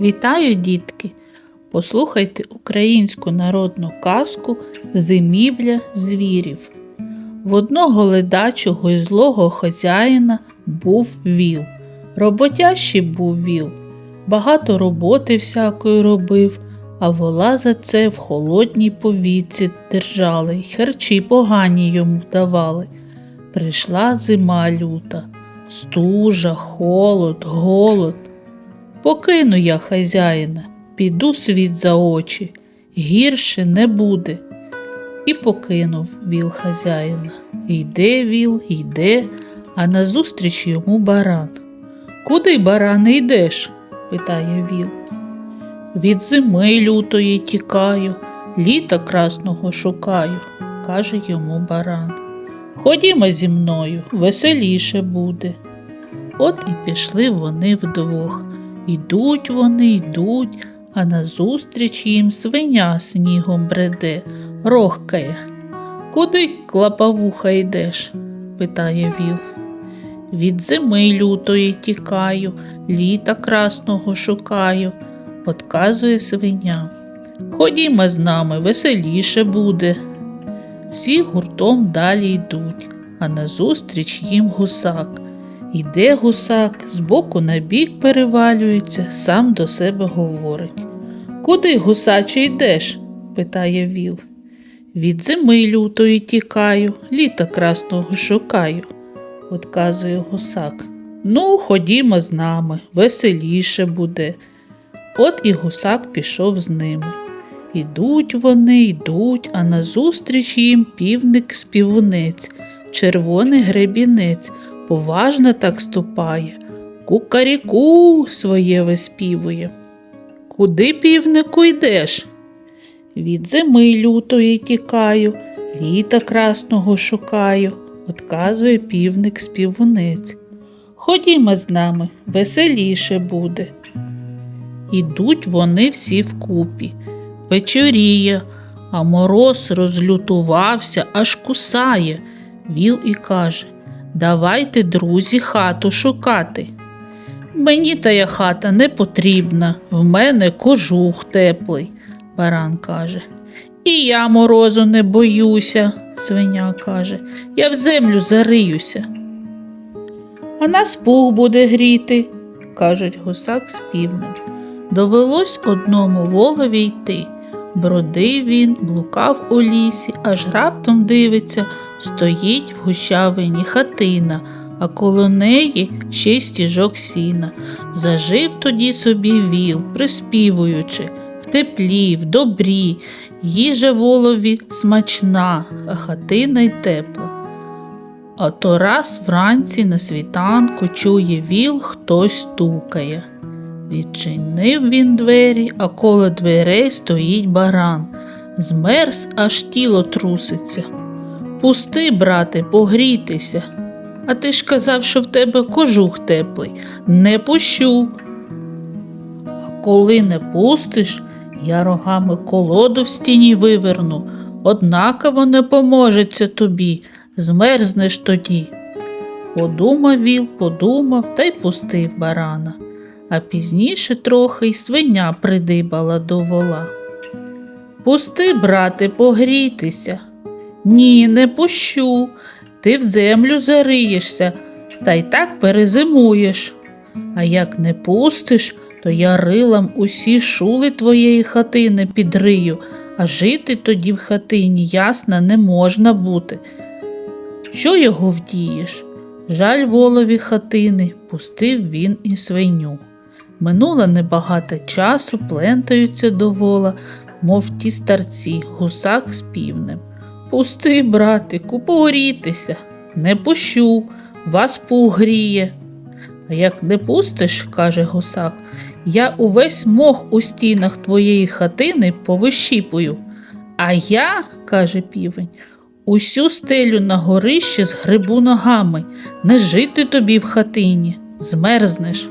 Вітаю, дітки! Послухайте українську народну казку Зимівля звірів. В одного ледачого і злого хазяїна був віл. Роботящий був віл, багато роботи всякої робив, а вола за це в холодній повітці держали й харчі погані йому давали. Прийшла зима люта, стужа, холод, голод. Покину я хазяїна, піду світ за очі, гірше не буде. І покинув віл хазяїна. Йде віл, йде, а назустріч йому баран. Куди, баране, йдеш? питає віл. Від зими лютої тікаю, літа красного шукаю, каже йому баран. Ходімо зі мною, веселіше буде. От і пішли вони вдвох. Йдуть вони, йдуть, а назустріч їм свиня снігом бреде, рохкає. Куди, клапавуха, йдеш? питає віл. Від зими лютої тікаю, літа красного шукаю, отказує свиня. Ходімо з нами, веселіше буде. Всі гуртом далі йдуть, а назустріч їм гусак. Йде гусак, збоку на бік перевалюється, сам до себе говорить. Куди, гусаче, йдеш? питає віл. Від зими лютої тікаю, літа красного шукаю, отказує гусак. Ну, ходімо з нами, веселіше буде. От і гусак пішов з ними. Ідуть вони, йдуть, а назустріч їм півник співунець, червоний гребінець поважно так ступає, кукаріку своє виспівує. Куди, півнику, йдеш? Від зими лютої тікаю, літа красного шукаю, отказує півник співунець. Ходімо з нами, веселіше буде. Ідуть вони всі вкупі. Вечоріє, а мороз розлютувався, аж кусає. Віл і каже Давайте, друзі, хату шукати. Мені тая хата не потрібна, в мене кожух теплий, баран каже. І я морозу не боюся, свиня каже, я в землю зариюся. А нас пух буде гріти, кажуть гусак з півнем. Довелось одному волові йти. Бродив він, блукав у лісі, аж раптом дивиться, стоїть в гущавині хатина, а коло неї ще й стіжок сіна. Зажив тоді собі віл, приспівуючи, в теплі, в добрі, їжа волові смачна, а хатина й тепла. А то раз вранці на світанку чує віл, хтось стукає. Відчинив він двері, а коло дверей стоїть баран. Змерз, аж тіло труситься. Пусти, брате, погрітися. А ти ж казав, що в тебе кожух теплий. Не пущу. А коли не пустиш, я рогами колоду в стіні виверну, однаково не поможеться тобі, змерзнеш тоді. Подумав віл, подумав та й пустив барана а пізніше трохи й свиня придибала до вола. Пусти, брате, погрітися. Ні, не пущу. Ти в землю зариєшся та й так перезимуєш. А як не пустиш, то я рилам усі шули твоєї хатини підрию, а жити тоді в хатині ясно не можна бути. Що його вдієш? Жаль волові хатини, пустив він і свиню. Минуло небагато часу, плентаються до вола, мов ті старці, гусак з півнем. Пусти, братику, погрітися, не пущу, вас погріє. А як не пустиш, каже гусак, я увесь мох у стінах твоєї хатини повищіпую. А я, каже півень, усю стелю на горище згребу ногами, не жити тобі в хатині, змерзнеш.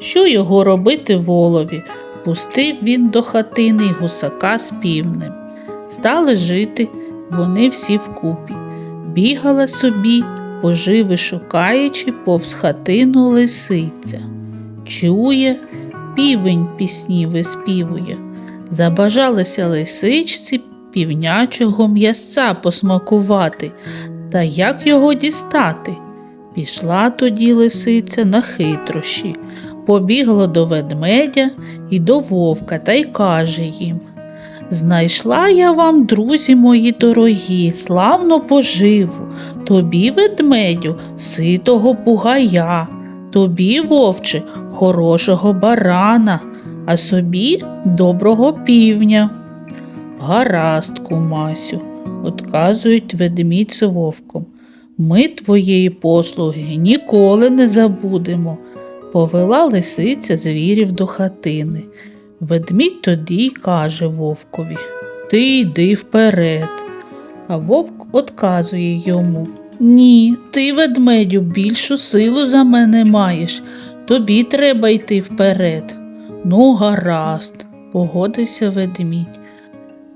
Що його робити волові? Пустив він до хатини гусака з півнем. Стали жити вони всі вкупі. Бігала собі, поживи шукаючи, повз хатину лисиця. Чує, півень пісні виспівує. Забажалося лисичці півнячого м'ясця посмакувати, та як його дістати? Пішла тоді лисиця на хитрощі, побігла до ведмедя і до вовка та й каже їм Знайшла я вам, друзі мої дорогі, славну поживу, тобі, ведмедю, ситого бугая, тобі, вовче, хорошого барана, а собі доброго півня. Гаразд, кумасю, отказують ведмідь з вовком. Ми твоєї послуги ніколи не забудемо. Повела лисиця звірів до хатини. Ведмідь тоді й каже вовкові Ти йди вперед. А вовк отказує йому Ні, ти, ведмедю, більшу силу за мене маєш. Тобі треба йти вперед. Ну, гаразд, погодився ведмідь.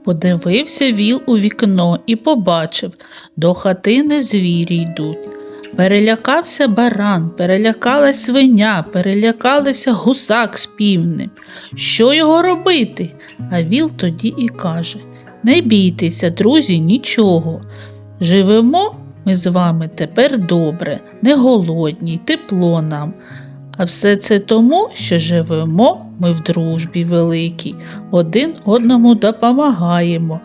Подивився віл у вікно і побачив, до хатини звірі йдуть. Перелякався баран, перелякалась свиня, перелякалися гусак з півнем. Що його робити? А віл тоді і каже Не бійтеся, друзі, нічого. Живемо ми з вами тепер добре, не голодні, тепло нам. А все це тому, що живемо ми в дружбі великій, один одному допомагаємо.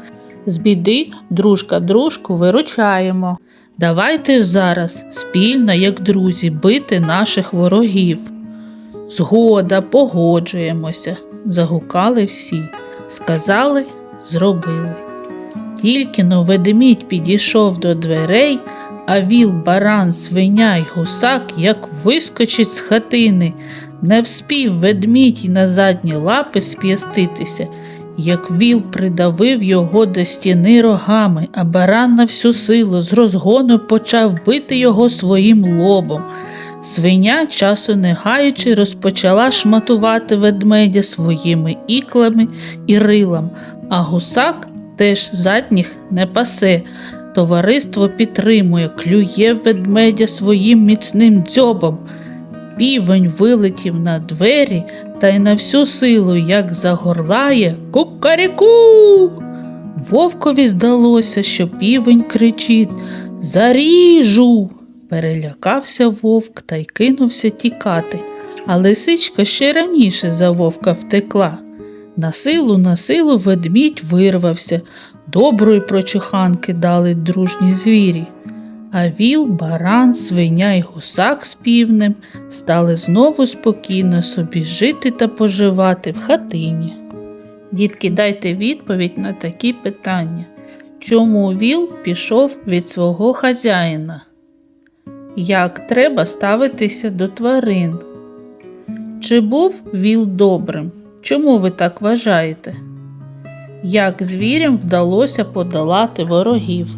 З біди дружка дружку виручаємо. Давайте ж зараз спільно, як друзі, бити наших ворогів. Згода, погоджуємося, загукали всі, сказали, зробили. Тільки но ведмідь підійшов до дверей, а віл, баран, свиня й гусак, як вискочить з хатини, не вспів ведмідь і на задні лапи сп'яститися, як віл придавив його до стіни рогами, а баран на всю силу з розгону почав бити його своїм лобом. Свиня, часу не гаючи, розпочала шматувати ведмедя своїми іклами і рилом, а гусак теж задніх не пасе. Товариство підтримує, клює ведмедя своїм міцним дзьобом. Півень вилетів на двері та й на всю силу, як загорлає Кукаріку. Вовкові здалося, що півень кричить Заріжу. Перелякався вовк та й кинувся тікати, а лисичка ще раніше за вовка втекла. На силу, на силу ведмідь вирвався, доброї прочуханки дали дружні звірі. А віл, баран, свиня й гусак з півнем стали знову спокійно собі жити та поживати в хатині. Дітки, дайте відповідь на такі питання. Чому віл пішов від свого хазяїна? Як треба ставитися до тварин? Чи був віл добрим? Чому ви так вважаєте? Як звірям вдалося подолати ворогів?